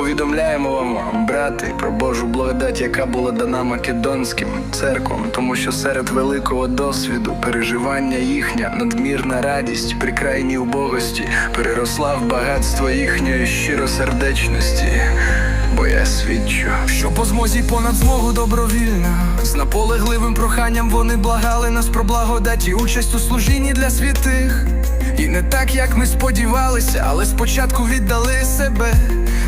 Повідомляємо вам, брати, про Божу благодать, яка була дана македонським церквам, тому що серед великого досвіду переживання їхня надмірна радість при крайній убогості переросла в багатство їхньої щиросердечності. Бо я свідчу, Що по змозі понад змогу добровільно З наполегливим проханням вони благали нас про благодать і участь у служінні для святих. І не так, як ми сподівалися, але спочатку віддали себе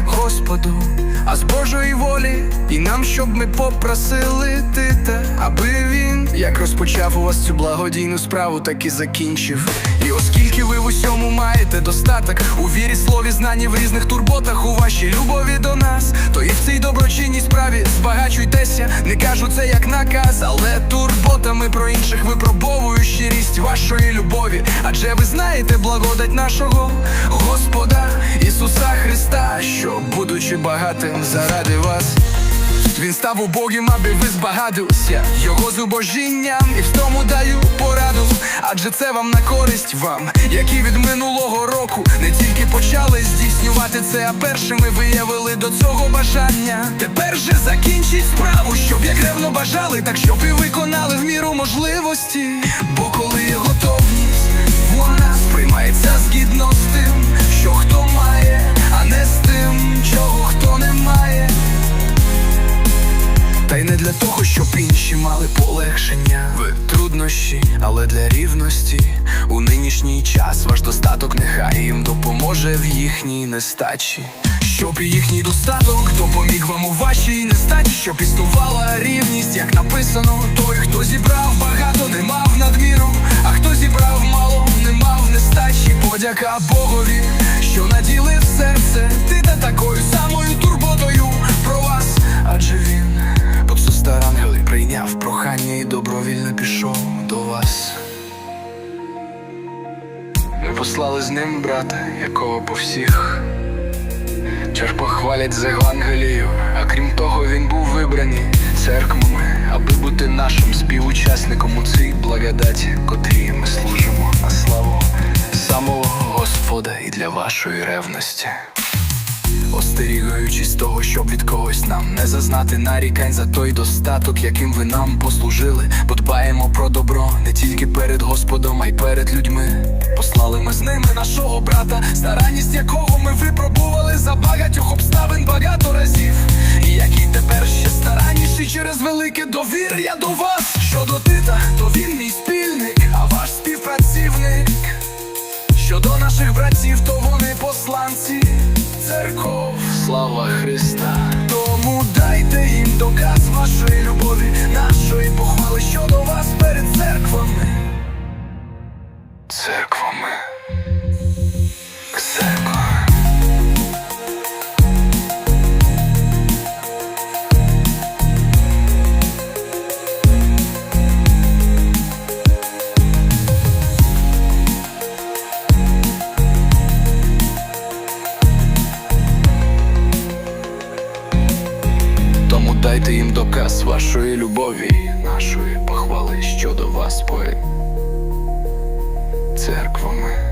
Господу, а з Божої волі і нам, щоб ми попросили Тита, аби він як розпочав у вас цю благодійну справу, так і закінчив. І оскільки ви в усьому маєте достаток у вірі, слові, знанні в різних турботах, у вашій любові до нас, то і в цій доброчинній справі збагачуйтеся, не кажу це як наказ, але турботами про інших випробовую щирість вашої любові. Адже ви знаєте благодать нашого Господа Ісуса Христа, що, будучи багатим заради вас. Він став убогим, аби ви збагатилися Його зубожінням і в тому даю пораду Адже це вам на користь вам, які від минулого року не тільки почали здійснювати це, а першими виявили до цього бажання. Тепер же закінчіть справу, щоб як ревно бажали, так щоб і виконали в міру можливості. Для того, щоб інші мали полегшення в труднощі, але для рівності у нинішній час ваш достаток нехай їм допоможе в їхній нестачі. Щоб їхній достаток допоміг вам у вашій нестачі, щоб існувала рівність, як написано, той, хто зібрав багато, не мав надміру, а хто зібрав мало, не мав нестачі. Подяка Богові, що наділив серце, ти та такою самою турботою про вас, адже він. Добровільно пішов до вас. ми послали з ним брата, якого по всіх черпах хвалять за Евангелію, а крім того, він був вибраний церквами, аби бути нашим співучасником у цій благодаті, котрій ми служимо на славу самого Господа і для вашої ревності. Остерігаючись того, щоб від когось нам не зазнати нарікань за той достаток, яким ви нам послужили. Подбаємо про добро не тільки перед Господом, а й перед людьми. Послали ми з ними нашого брата, старанність якого ми випробували за багатьох обставин багато разів. І який тепер ще старанніший через велике довір'я до вас. Щодо Тита, то він мій спільник, а ваш співпрацівник. Щодо наших братів, то вони посланці церков. Слава Христа! Тому дайте їм доказ вашої любові, їм вашої любові, нашої похвали щодо вас поет церквами.